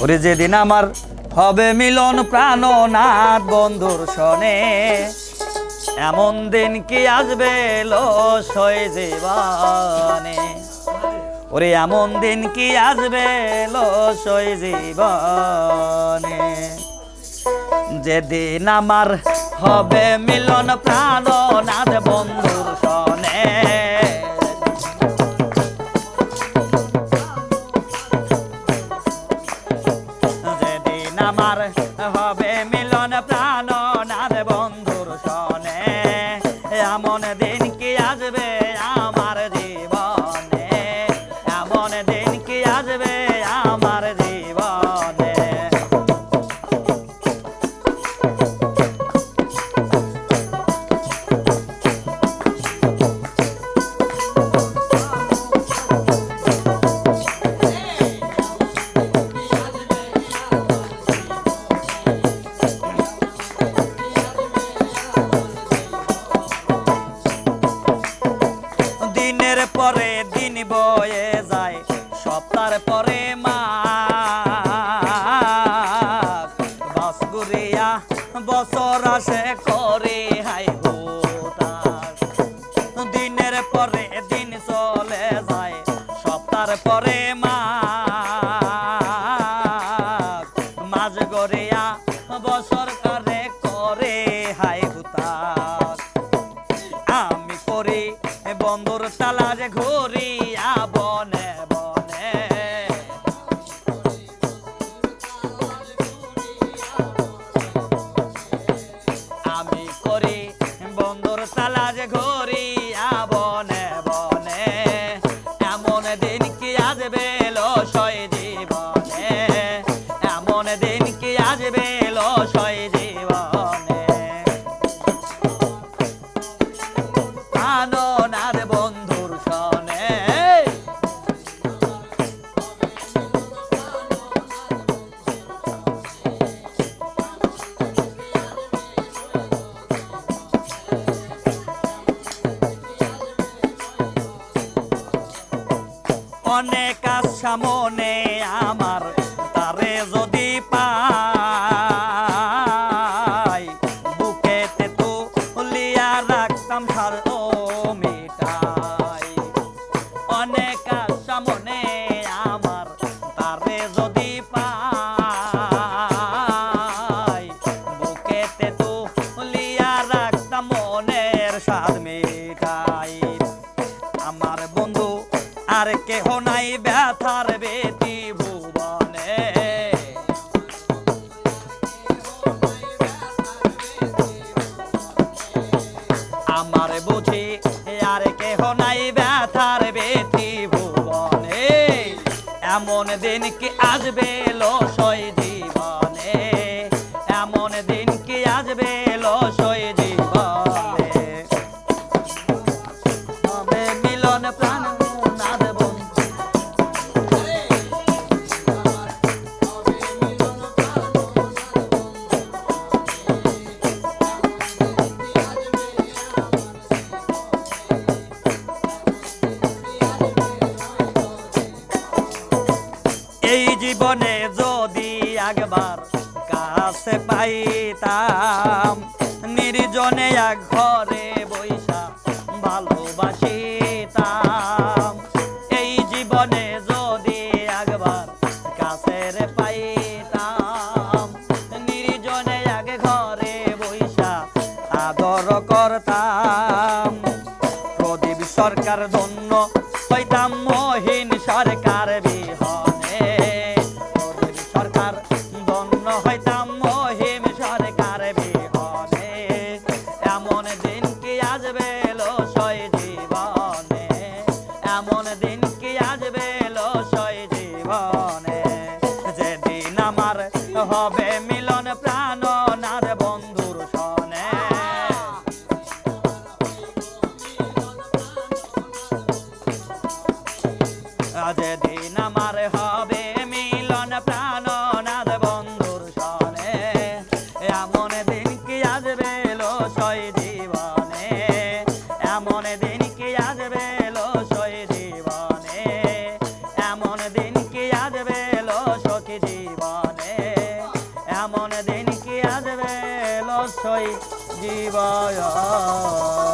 ওরে যেদিন আমার হবে মিলন প্রাণনাথ বন্ধুর সনে এমন দিন কি আসবে লস হয়ে জীবনে? ওরে এমন দিন কি আসবে লস হয়ে জীবনে? যেদিন আমার হবে মিলন প্রাণনাথ বন্ধুর আসে করে হাই। দিনের পরে দিন চলে যায় পরে বছর করে হাই হুতাশ। আমি করি বন্ধুর তালা যে ঘুরি অনেক আশা সামনে কেহ নাই ব্যথার বেটি ভুবনে। আমার বুঝি আর কেহ নাই ব্যথার বেটি ভুবনে। এমন দিন কি আসবে লসয় জীবনে? এমন দিন কি আসবে এই জীবনে যদি একবার কাছে পাইতাম, নির্জনে এক ঘরে বৈশা ভালোবাসিতাম। এই জীবনে যদি একবার কাছের পাইতাম, নির্জনে এক ঘরে বৈশা আদর করতাম। প্রদীপ সরকার ধন্য হইতাম মহিন সরকার বিহনে হবে মিলন প্রাণ নার বন্ধুর সনে। যেদিন আমার হবে মিলন প্রাণ নার বন্ধুর সনে। এমন দিন কি আসবে লো জীবনে কি আসবে লসই জীবনী